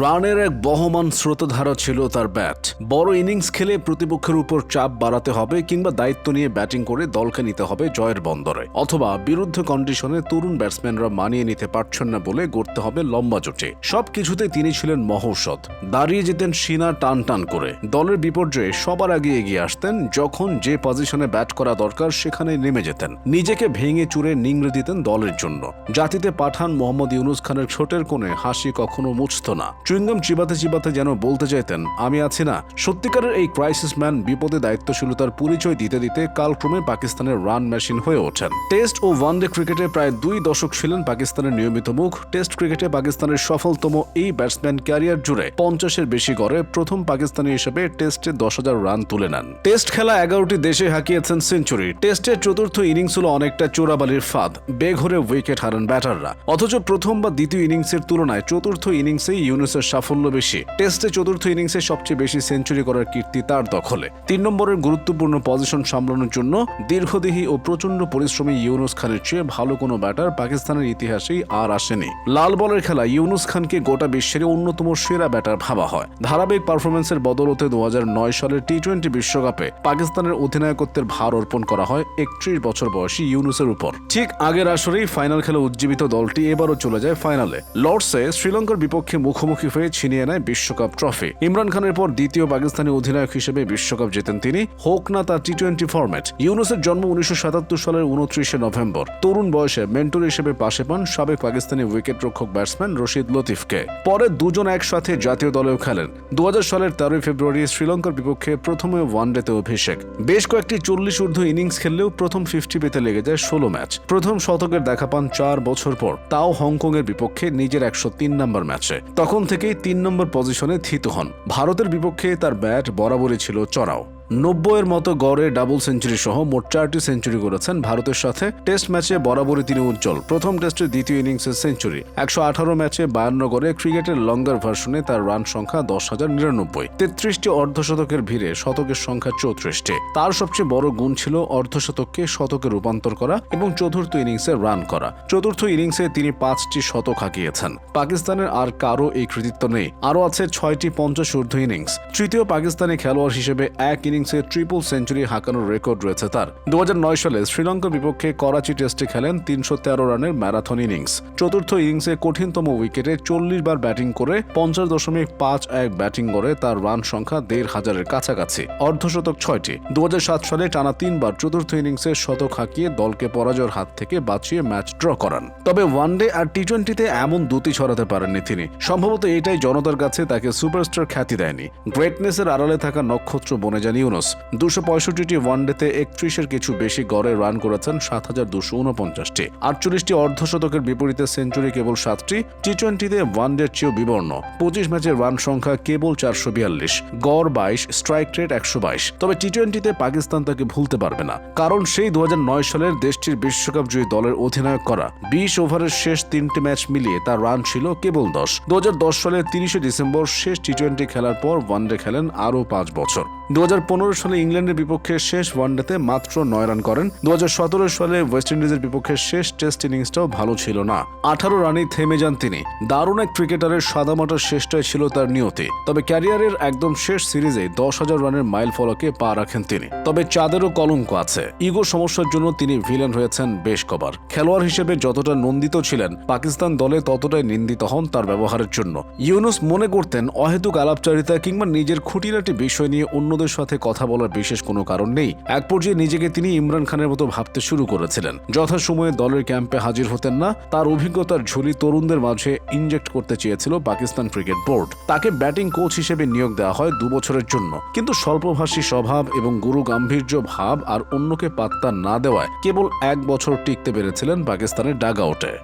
রানের এক বহমান স্রোতধারা ছিল তার ব্যাট। বড় ইনিংস খেলে প্রতিপক্ষের উপর চাপ বাড়াতে হবে কিংবা দায়িত্ব নিয়ে ব্যাটিং করে দলকে নিতে হবে জয়ের বন্দরে। অথবা বিরুদ্ধ কন্ডিশনে তরুণ ব্যাটসম্যানরা মানিয়ে নিতে পারছেন না বলে গড়তে হবে লম্বা জোটে। সব কিছুতে তিনি ছিলেন মহৌষধ। দাঁড়িয়ে যেতেন সিনা টান টান করে। দলের বিপর্যয়ে সবার আগে এগিয়ে আসতেন, যখন যে পজিশনে ব্যাট করা দরকার সেখানে নেমে যেতেন। নিজেকে ভেঙে চুরে নিংড়ে দিতেন দলের জন্য। জাতিতে পাঠান মোহাম্মদ ইউনুস খানের ছোটের কোণে হাসি কখনো মুছত না। চুইংগাম চিবাতে চিবাতে যেন বলতে চাইতেন, আমি আছি না। সত্যিকারের এই ক্রাইসিস ম্যান বিপদে দায়িত্বশীলতার পরিচয় দিতে দিতে কালক্রমে পাকিস্তানের রান মেশিন হয়ে ওঠেন। টেস্ট ও ওয়ানডে ক্রিকেটে প্রায় দুই দশক ছিলেন পাকিস্তানের নিয়মিত মুখ। টেস্ট ক্রিকেটে পাকিস্তানের সফলতম এই ব্যাটসম্যান ক্যারিয়ার জুড়ে পঞ্চাশের বেশি গড়ে প্রথম পাকিস্তানি হিসেবে টেস্টে দশ হাজার রান তুলে নেন। টেস্ট খেলা এগারোটি দেশে হাঁকিয়েছেন সেঞ্চুরি টেস্টের চতুর্থ ইনিংস হলো অনেকটা চোরাবালির ফাঁদ। বেঘরে উইকেট হারান ব্যাটাররা অথচ প্রথম বা দ্বিতীয় ইনিংসের তুলনায় চতুর্থ ইনিংসেই ইনিংসে ইউনুসের সাফল্য বেশি। টেস্টে চতুর্থ ইনিংসে সবচেয়ে বেশি সেঞ্চুরি করার কীর্তি তার দখলে। তিন নম্বরের গুরুত্বপূর্ণ পজিশন সামলানোর জন্য দীর্ঘদেহী ও প্রচণ্ড পরিশ্রমী ইউনুস খানের চেয়ে ভালো কোনো ব্যাটার পাকিস্তানের ইতিহাসেই আর আসেনি। লাল বলের খেলা ইউনুস খানকে গোটা বিশ্বের অন্যতম সেরা ব্যাটার ভাবা হয়। ধারাবাহিক পারফরমেন্সের বদলতে দুই হাজার নয় সালের টি টোয়েন্টি বিশ্বকাপে পাকিস্তানের অধিনায়কত্বের ভার অর্পণ করা হয় একত্রিশ বছর বয়সী ইউনুসের উপর। ঠিক আগের আসরেই ফাইনাল খেলে উজ্জীবিত দলটি এবারও চলে যায় ফাইনালে। লর্ডসে শ্রীলঙ্কার বিপক্ষে মুখোমুখি হয়ে ছিনিয়ে নেয় বিশ্বকাপ ট্রফি। ইমরান খানের পর দ্বিতীয় পাকিস্তানি অধিনায়ক হিসেবে বিশ্বকাপ জেতেন তিনি। হোক না তার টি টোয়েন্টি ফরম্যাট। ইউনুসের জন্ম উনিশশো সাতাত্তর সালের উনত্রিশে নভেম্বর। তরুণ বয়সে মেন্টর হিসেবে পাশে পান সাবেক পাকিস্তানি উইকেট রক্ষক ব্যাটসম্যান রশিদ লতিফকে। পরে দুজন একসাথে জাতীয় দলেও খেলেন। দু হাজার সালের তেরোই ফেব্রুয়ারি শ্রীলঙ্কার বিপক্ষে প্রথমে ওয়ানডেতে অভিষেক। বেশ কয়েকটি চল্লিশ ঊর্ধ্ব ইনিংস খেললেও প্রথম ফিফটি পেতে লেগে যায় ষোলো ম্যাচ। প্রথম শতকের দেখা পান চার বছর পর। তাও হংকং এর বিপক্ষে নিজের একশো তিন নম্বর ম্যাচে। তখন থেকেই তিন নম্বর পজিশনে থিত হন। ভারতের বিপক্ষে তার ব্যাট বরাবরই ছিল চড়াও। নব্বইয়ের মতো গড়ে ডাবল সেঞ্চুরি সহ মোট চারটি সেঞ্চুরি করেছেন ভারতের সাথে। টেস্ট ম্যাচে বরাবরই তিনি উজ্জ্বল। প্রথম টেস্টের দ্বিতীয় ইনিংসের সেঞ্চুরি একশো আঠারো ম্যাচে বায়ান্ন গড়ে ক্রিকেটের লঙ্গার ভার্সনে তার রান সংখ্যা দশ হাজার নিরানব্বই। তেত্রিশটি অর্ধশতকের ভিড়ে শতকের সংখ্যা চৌত্রিশটি। তার সবচেয়ে বড় গুণ ছিল অর্ধশতককে শতকে রূপান্তর করা এবং চতুর্থ ইনিংসে রান করা। চতুর্থ ইনিংসে তিনি পাঁচটি শতক হাঁকিয়েছেন। পাকিস্তানের আর কারও এই কৃতিত্ব নেই। আরও আছে ছয়টি পঞ্চাশ ইনিংস তৃতীয় পাকিস্তানি খেলোয়াড় হিসেবে এক ইনিংসে ট্রিপল সেঞ্চুরি হাঁকানোর রেকর্ড রয়েছে তার। দু সালে শ্রীলঙ্কার বিপক্ষে করাচি টেস্টে খেলেন তিনশো তেরো রানের ম্যারাথন ইনিংস। চতুর্থ ইনিংসে কঠিনতম উইকেটে চল্লিশ বার ব্যাটিং করে পঞ্চাশ দশমিক পাঁচ এক ব্যাটিং করে তার রান সংখ্যা দেড় হাজারের কাছাকাছি। অর্ধশতক ছয়টি। দু সালে টানা তিনবার চতুর্থ ইনিংসে শতক হাঁকিয়ে দলকে পরাজয়ের হাত থেকে বাঁচিয়ে ম্যাচ ড্র করান। তবে ওয়ানডে আর টি টোয়েন্টিতে এমন দুটি ছড়াতে পারেননি তিনি। সম্ভবত এটাই জনতার কাছে তাকে সুপারস্টার খ্যাতি দেয়নি। গ্রেটনেসের আড়ালে থাকা নক্ষত্র বনে যান ইউনুস। দুশো পঁয়ষট্টিটি ওয়ানডেতে একত্রিশের কিছু বেশি গড়ে রান করেছেন সাত হাজার দুশো উনপঞ্চাশটি আটচল্লিশটি অর্ধশতকের বিপরীতে সেঞ্চুরি কেবল সাতটি টি টোয়েন্টিতে ওয়ানডের চেয়েও বিবর্ণ। পঁচিশ ম্যাচের রান সংখ্যা কেবল চারশো বিয়াল্লিশ, গড় বাইশ, স্ট্রাইক রেট একশো বাইশ। তবে টি টোয়েন্টিতে পাকিস্তান তাকে ভুলতে পারবে না, কারণ সেই দু হাজার নয় সালের দেশটির বিশ্বকাপ জয়ী দলের অধিনায়ক করা। বিশ ওভারের শেষ তিনটি ম্যাচ মিলিয়ে তার রান ছিল কেবল দশ। দু সালের তিরিশে ডিসেম্বর শেষ টি টোয়েন্টি খেলার পর ওয়ানডে খেলেন আরও পাঁচ বছর। দু হাজার পনেরো সালে ইংল্যান্ডের বিপক্ষে শেষ ওয়ানডেতে মাত্র নয় রান করেন। দু হাজার সতেরো সালে ওয়েস্ট ইন্ডিজের বিপক্ষে শেষ টেস্ট ইনিংসটাও ভালো ছিল না। আঠারো রানেই থেমে যান তিনি। দারুণ এক ক্রিকেটারের সাদামাটার শেষটাই ছিল তার নিয়তি। তবে ক্যারিয়ারের একদম শেষ সিরিজে দশ হাজার রানের মাইল ফলকে পা রাখেন তিনি। তবে চাঁদেরও কলঙ্ক আছে। ইগো সমস্যার জন্য তিনি ভিলেন হয়েছেন বেশ কবার। খেলোয়াড় হিসেবে যতটা নন্দিত ছিলেন, পাকিস্তান দলে ততটাই নিন্দিত হন তার ব্যবহারের জন্য। ইউনুস মনে করতেন অহেতুক আলাপচারিতা কিংবা নিজের খুঁটিনাটি বিষয় নিয়ে অন্যদের সাথে কথা বলার বিশেষ কোনো কারণ নেই। এক পর্যায়ে নিজেকে তিনি ইমরান খানের মতো ভাবতে শুরু করেছিলেন। যথাসময়ে দলের ক্যাম্পে হাজির হতেন না, তার অভিজ্ঞতার ঝুলি তরুণদের মাঝে ইনজেক্ট করতে চেয়েছিল পাকিস্তান ক্রিকেট বোর্ড। তাকে ব্যাটিং কোচ হিসেবে নিয়োগ দেওয়া হয় দু বছরের জন্য। কিন্তু স্বল্পভাষী স্বভাব এবং গুরু গাম্ভীর্য ভাব আর অন্যকে পাত্তা না দেওয়ায় কেবল এক বছর টিকতে পেরেছিলেন পাকিস্তানের ডাগ আউটে